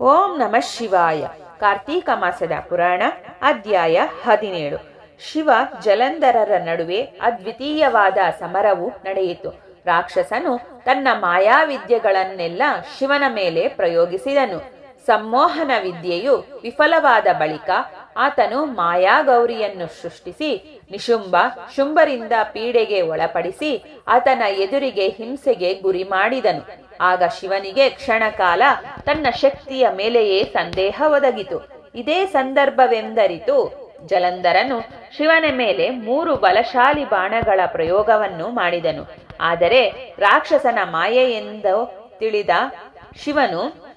ಓಂ ನಮಃ ಶಿವಾಯ. ಕಾರ್ತೀಕ ಮಾಸದ ಪುರಾಣ, ಅಧ್ಯಾಯ ಹದಿನೇಳು. ಶಿವ ಜಲಂಧರರ ನಡುವೆ ಅದ್ವಿತೀಯವಾದ ಸಮರವು ನಡೆಯಿತು. ರಾಕ್ಷಸನು ತನ್ನ ಮಾಯಾವಿದ್ಯೆಗಳನ್ನೆಲ್ಲ ಶಿವನ ಮೇಲೆ ಪ್ರಯೋಗಿಸಿದನು. ಸಂಮೋಹನ ವಿದ್ಯೆಯು ವಿಫಲವಾದ ಬಳಿಕ ಆತನು ಮಾಯಾಗೌರಿಯನ್ನು ಸೃಷ್ಟಿಸಿ ನಿಶುಂಬ ಶುಂಭರಿಂದ ಪೀಡೆಗೆ ಒಳಪಡಿಸಿ ಆತನ ಎದುರಿಗೆ ಹಿಂಸೆಗೆ ಗುರಿ ಮಾಡಿದನು. ಆಗ ಶಿವನಿಗೆ ಕ್ಷಣಕಾಲ ತನ್ನ ಶಕ್ತಿಯ ಮೇಲೆಯೇ ಸಂದೇಹ ಒದಗಿತು. ಇದೇ ಸಂದರ್ಭವೆಂದರಿತು ಜಲಂಧರನು ಶಿವನ ಮೇಲೆ ಮೂರು ಬಲಶಾಲಿ ಬಾಣಗಳ ಪ್ರಯೋಗವನ್ನು ಮಾಡಿದನು. ಆದರೆ ರಾಕ್ಷಸನ ಮಾಯೆಯೆಂದು ತಿಳಿದ ಶಿವನು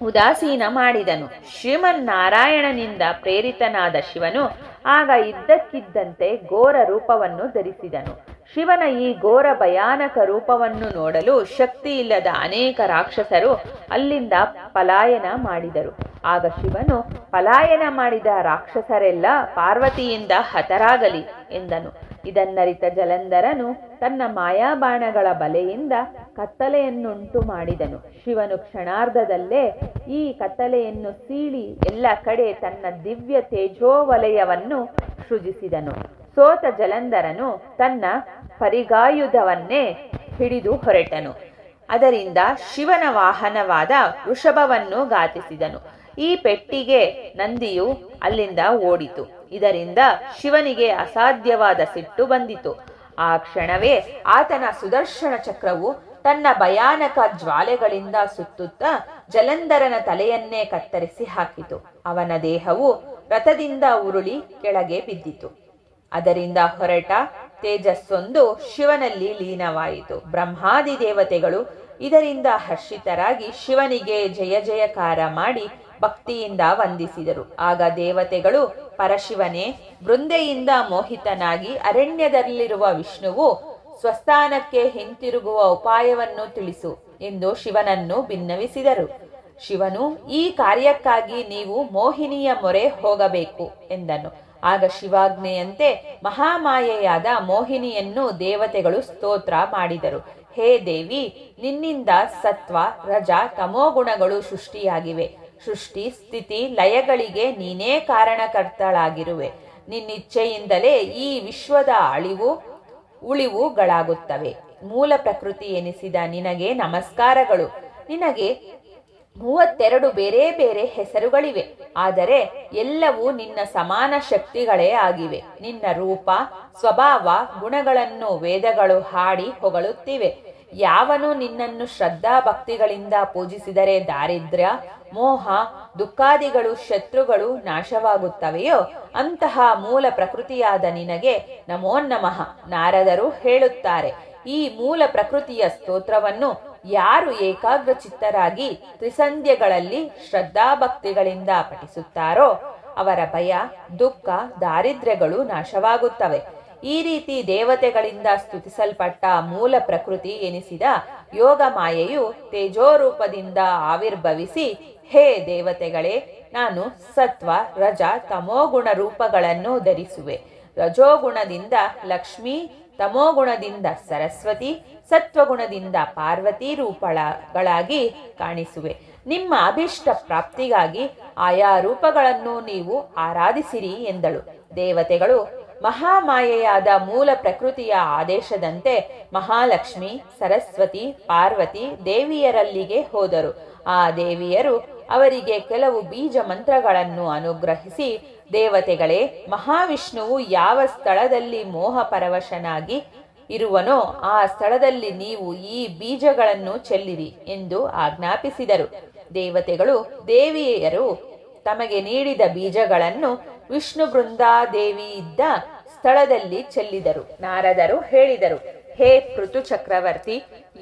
ಉದಾಸೀನ ಮಾಡಿದನು. ಶ್ರೀಮನ್ನಾರಾಯಣನಿಂದ ಪ್ರೇರಿತನಾದ ಶಿವನು ಆಗ ಇದ್ದಕ್ಕಿದ್ದಂತೆ ಘೋರ ರೂಪವನ್ನು ಧರಿಸಿದನು. ಶಿವನ ಈ ಘೋರ ಭಯಾನಕ ರೂಪವನ್ನು ನೋಡಲು ಶಕ್ತಿ ಇಲ್ಲದ ಅನೇಕ ರಾಕ್ಷಸರು ಅಲ್ಲಿಂದ ಪಲಾಯನ ಮಾಡಿದರು. ಆಗ ಶಿವನು, ಪಲಾಯನ ಮಾಡಿದ ರಾಕ್ಷಸರೆಲ್ಲ ಪಾರ್ವತಿಯಿಂದ ಹತರಾಗಲಿ ಎಂದನು. ಇದನ್ನರಿತ ಜಲಂಧರನು ತನ್ನ ಮಾಯಾಬಾಣಗಳ ಬಲೆಯಿಂದ ಕತ್ತಲೆಯನ್ನುಂಟು ಮಾಡಿದನು. ಶಿವನು ಕ್ಷಣಾರ್ಧದಲ್ಲೇ ಈ ಕತ್ತಲೆಯನ್ನು ಸೀಳಿ ಎಲ್ಲ ಕಡೆ ತನ್ನ ದಿವ್ಯ ತೇಜೋವಲಯವನ್ನು ಸೃಜಿಸಿದನು. ಸೋತ ಜಲಂಧರನು ತನ್ನ ಪರಿಗಾಯುಧವನ್ನೇ ಹಿಡಿದು ಹೊರಟನು. ಅದರಿಂದ ಶಿವನ ವಾಹನವಾದ ವೃಷಭವನ್ನು ಗಾತಿಸಿದನು ಈ ಪೆಟ್ಟಿಗೆ ನಂದಿಯು ಅಲ್ಲಿಂದ ಓಡಿತು. ಇದರಿಂದ ಶಿವನಿಗೆ ಅಸಾಧ್ಯವಾದ ಸಿಟ್ಟು ಬಂದಿತು. ಆ ಕ್ಷಣವೇ ಆತನ ಸುದರ್ಶನ ಚಕ್ರವು ತನ್ನ ಭಯಾನಕ ಜ್ವಾಲೆಗಳಿಂದ ಸುತ್ತುತ್ತಾ ಜಲಂಧರನ ತಲೆಯನ್ನೇ ಕತ್ತರಿಸಿ ಹಾಕಿತು. ಅವನ ದೇಹವು ರಥದಿಂದ ಉರುಳಿ ಕೆಳಗೆ ಬಿದ್ದಿತು. ಅದರಿಂದ ಹೊರಟ ತೇಜಸ್ಸೊಂದು ಶಿವನಲ್ಲಿ ಲೀನವಾಯಿತು. ಬ್ರಹ್ಮಾದಿ ದೇವತೆಗಳು ಇದರಿಂದ ಹರ್ಷಿತರಾಗಿ ಶಿವನಿಗೆ ಜಯ ಜಯಕಾರ ಮಾಡಿ ಭಕ್ತಿಯಿಂದ ವಂದಿಸಿದರು. ಆಗ ದೇವತೆಗಳು ಪರಶಿವನೇ, ಬೃಂದೆಯಿಂದ ಮೋಹಿತನಾಗಿ ಅರಣ್ಯದಲ್ಲಿರುವ ವಿಷ್ಣುವು ಸ್ವಸ್ಥಾನಕ್ಕೆ ಹಿಂತಿರುಗುವ ಉಪಾಯವನ್ನು ತಿಳಿಸು ಎಂದು ಶಿವನನ್ನು ಭಿನ್ನವಿಸಿದರು ಶಿವನು, ಈ ಕಾರ್ಯಕ್ಕಾಗಿ ನೀವು ಮೋಹಿನಿಯ ಮೊರೆ ಹೋಗಬೇಕು ಎಂದನು. ಆಗ ಶಿವಾಜ್ಞೆಯಂತೆ ಮಹಾಮಾಯೆಯಾದ ಮೋಹಿನಿಯನ್ನು ದೇವತೆಗಳು ಸ್ತೋತ್ರ ಮಾಡಿದರು. ಹೇ ದೇವಿ, ನಿನ್ನಿಂದ ಸತ್ವ, ರಜ, ತಮೋಗುಣಗಳು ಸೃಷ್ಟಿಯಾಗಿವೆ. ಸೃಷ್ಟಿ, ಸ್ಥಿತಿ, ಲಯಗಳಿಗೆ ನೀನೇ ಕಾರಣಕರ್ತಳಾಗಿರುವೆ. ನಿನ್ನಿಚ್ಛೆಯಿಂದಲೇ ಈ ವಿಶ್ವದ ಅಳಿವು ಉಳಿವುಗಳಾಗುತ್ತವೆ. ಮೂಲ ಪ್ರಕೃತಿ ಎನಿಸಿದ ನಿನಗೆ ನಮಸ್ಕಾರಗಳು. ನಿನಗೆ ಮೂವತ್ತೆರಡು ಬೇರೆ ಬೇರೆ ಹೆಸರುಗಳಿವೆ. ಆದರೆ ಎಲ್ಲವೂ ನಿನ್ನ ಸಮಾನ ಶಕ್ತಿಗಳೇ ಆಗಿವೆ. ನಿನ್ನ ರೂಪ, ಸ್ವಭಾವ, ಗುಣಗಳನ್ನು ವೇದಗಳು ಹಾಡಿ ಹೊಗಳುತ್ತಿವೆ. ಯಾವನು ನಿನ್ನನ್ನು ಶ್ರದ್ಧಾ ಭಕ್ತಿಗಳಿಂದ ಪೂಜಿಸಿದರೆ ದಾರಿದ್ರ್ಯ, ಮೋಹ, ದುಃಖಾದಿಗಳು, ಶತ್ರುಗಳು ನಾಶವಾಗುತ್ತವೆಯೋ? ಅಂತಹ ಮೂಲ ಪ್ರಕೃತಿಯಾದ ನಿನಗೆ ನಮೋ ನಮಃ ನಾರದರು ಹೇಳುತ್ತಾರೆ. ಈ ಮೂಲ ಪ್ರಕೃತಿಯ ಸ್ತೋತ್ರವನ್ನು ಯಾರು ಏಕಾಗ್ರ ಚಿತ್ತರಾಗಿ ತ್ರಿಸಂಧ್ಯಗಳಲ್ಲಿ ಶ್ರದ್ಧಾಭಕ್ತಿಗಳಿಂದ ಪಠಿಸುತ್ತಾರೋ, ಅವರ ಭಯ, ದುಃಖ, ದಾರಿದ್ರ್ಯಗಳು ನಾಶವಾಗುತ್ತವೆ. ಈ ರೀತಿ ದೇವತೆಗಳಿಂದ ಸ್ತುತಿಸಲ್ಪಟ್ಟ ಮೂಲ ಪ್ರಕೃತಿ ಎನಿಸಿದ ಯೋಗ ಮಾಯೆಯು ತೇಜೋರೂಪದಿಂದ ಆವಿರ್ಭವಿಸಿ, ಹೇ ದೇವತೆಗಳೇ, ನಾನು ಸತ್ವ, ರಜ, ತಮೋಗುಣ ರೂಪಗಳನ್ನು ಧರಿಸುವೆ. ರಜೋಗುಣದಿಂದ ಲಕ್ಷ್ಮಿ, ತಮೋಗುಣದಿಂದ ಸರಸ್ವತಿ, ಸತ್ವಗುಣದಿಂದ ಪಾರ್ವತಿ ರೂಪಗಳಾಗಿ ಕಾಣಿಸುವೆ. ನಿಮ್ಮ ಅಭಿಷ್ಟ ಪ್ರಾಪ್ತಿಗಾಗಿ ಆಯಾ ರೂಪಗಳನ್ನು ನೀವು ಆರಾಧಿಸಿರಿ ಎಂದಳು. ದೇವತೆಗಳು ಮಹಾಮಾಯೆಯಾದ ಮೂಲ ಪ್ರಕೃತಿಯ ಆದೇಶದಂತೆ ಮಹಾಲಕ್ಷ್ಮಿ, ಸರಸ್ವತಿ, ಪಾರ್ವತಿ ದೇವಿಯರಲ್ಲಿಗೆ ಹೋದರು. ಆ ದೇವಿಯರು ಅವರಿಗೆ ಕೆಲವು ಬೀಜ ಮಂತ್ರಗಳನ್ನು ಅನುಗ್ರಹಿಸಿ, ದೇವತೆಗಳೇ, ಮಹಾವಿಷ್ಣುವು ಯಾವ ಸ್ಥಳದಲ್ಲಿ ಮೋಹ ಪರವಶನಾಗಿ ಇರುವನೋ ಆ ಸ್ಥಳದಲ್ಲಿ ನೀವು ಈ ಬೀಜಗಳನ್ನು ಚೆಲ್ಲಿರಿ ಎಂದು ಆಜ್ಞಾಪಿಸಿದರು. ದೇವತೆಗಳು ದೇವಿಯರು ತಮಗೆ ನೀಡಿದ ಬೀಜಗಳನ್ನು ವಿಷ್ಣು ಬೃಂದಾದೇವಿ ಇದ್ದ ಸ್ಥಳದಲ್ಲಿ ಚೆಲ್ಲಿದರು. ನಾರದರು ಹೇಳಿದರು, ಹೇ ಪೃಥು ಚಕ್ರವರ್ತಿ,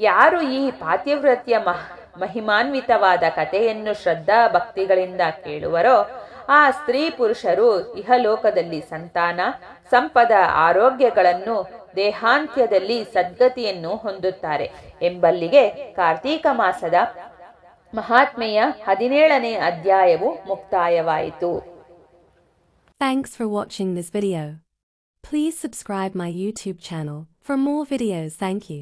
ಯಾರು ಈ ಪಾತಿವ್ರತ್ಯ ಮಹ, ಮಹಿಮಾನ್ವಿತವಾದ ಕಥೆಯನ್ನು ಶ್ರದ್ಧಾ ಭಕ್ತಿಗಳಿಂದ ಕೇಳುವರೋ, ಆ ಸ್ತ್ರೀ ಪುರುಷರು ಇಹಲೋಕದಲ್ಲಿ ಸಂತಾನ, ಸಂಪದ, ಆರೋಗ್ಯಗಳನ್ನು ದೇಹಾಂತ್ಯದಲ್ಲಿ ಸದ್ಗತಿಯನ್ನು ಹೊಂದುತ್ತಾರೆ ಎಂಬಲ್ಲಿಗೆ ಕಾರ್ತೀಕ ಮಾಸದ ಮಹಾತ್ಮೆಯ ಹದಿನೇಳನೇ ಅಧ್ಯಾಯವು ಮುಕ್ತಾಯವಾಯಿತು Thanks for watching this video. Please subscribe my YouTube channel for more videos. Thank you.